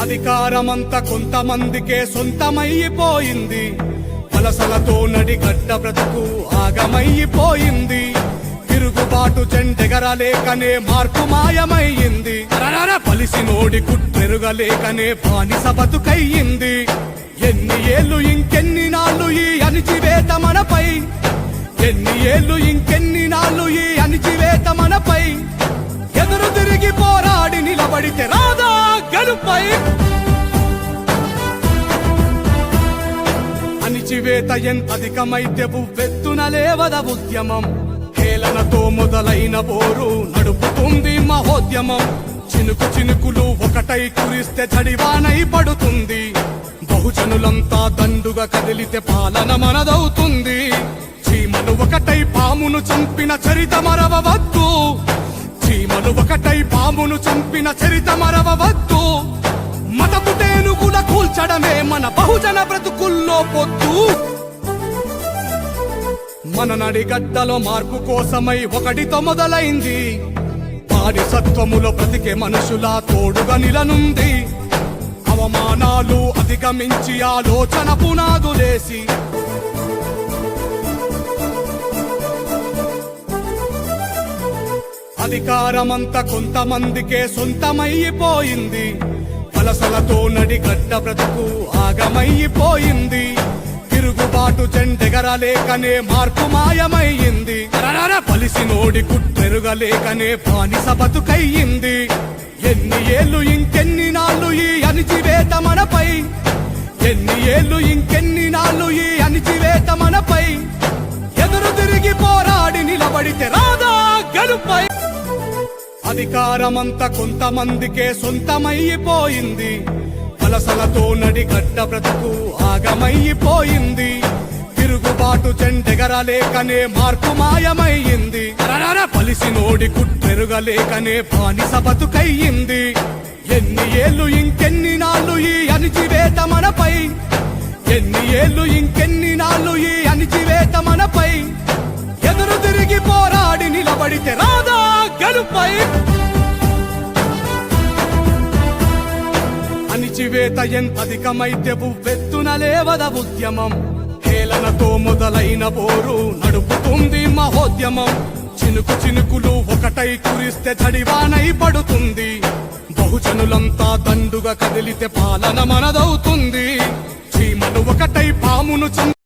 అధికారమంతా కొంతమందికే సొంతమైపోయింది వలసలతో నడిగడ్డ బ్రతుకు ఆగమైపోయింది తిరుగుబాటు చెండెగరలేకనే మార్పు మాయమయ్యింది. రరర పలిసి నోడి కుట్టెరుగలేకనే బానిస బతుకయ్యింది. ఎన్ని ఏళ్ళు ఇంకెన్ని నాళ్ళు ఈ అణిచివేత మనపై? ఎన్ని ఏళ్ళు ఇంకెన్ని నాళ్ళు ఈ అణిచివేత మనపై? ఎదురు తిరిగి పోరాడు గెలుపై అణిచివేత ఎంత అధికమైతే ఉవ్వెత్తున లేవద ఉద్యమం. హేళనతో మొదలైన పోరు నడుపుతుంది మహోద్యమం. చినుకు చినుకులు ఒకటై కురిస్తే చడివానై పడుతుంది. బహుజనులంతా దండుగా కదిలితే పాలన మనదవుతుంది. చీమలు ఒకటై పామును చంపిన చరిత మరవవద్దు. ఒకటై చంపిన చరిత మరవవద్దు. మతపు టేనుగుల కూల్చడమే మన బహుజన బ్రతుకుల్లో పొద్దు. మన నడిగడ్డలో మార్పు కోసమై ఒకటితో మొదలైంది. పాడి సత్వములో బ్రతికే మనుషుల తోడుగా నిలనుంది. అవమానాలు అధిగమించి ఆలోచన పునాదులేసి అధికారమంతా కొంతమందికే సొంతమైపోయింది. వలసలతో నడిగడ్డ బ్రతుకు ఆగమైపోయింది. తిరుగుబాటు చెండెగరలేకనే మార్పు మాయమయ్యింది పలిసి నోడి కుట్టెరుగలేకనే బానిస బతుకయ్యింది. ఎన్ని ఏళ్ళు ఇంకెన్ని నాళ్ళు ఈ అణిచివేత మనపై? ఎన్ని ఏళ్ళు ఇంకెన్ని నాళ్ళు ఈ అణిచివేత మనపై? ఎదురు తిరిగి పోరాడి నిలబడితే రాదా గలుపై. అధికారమంతా కొంతమందికే సొంతమైపోయింది. వలసలతో నడిగడ్డ బ్రతుకు ఆగమైపోయింది. తిరుగుబాటు చెండెగరలేకనే మార్పు మాయమయ్యింది పలిసి నోడి కుట్టెరుగలేకనే బానిస బతుకయ్యింది. ఎన్ని ఏళ్ళు ఇంకెన్ని నాళ్ళు ఈ అణిచివేత మనపై? ఎన్ని ఏళ్ళు ఇంకెన్ని రాదా గెలుపై అణిచివేత ఎంతధికమైతే ఉవ్వెత్తున లేవద ఉద్యమం. హేళనతో మొదలైన పోరు నడుపుతుంది మహోద్యమం. చినుకు చినుకులు ఒకటై కురిస్తే చడివానై పడుతుంది. బహుజనులంతా దండుగా కదిలితే పాలన మనదవుతుంది. చీమలు ఒకటై పామును చం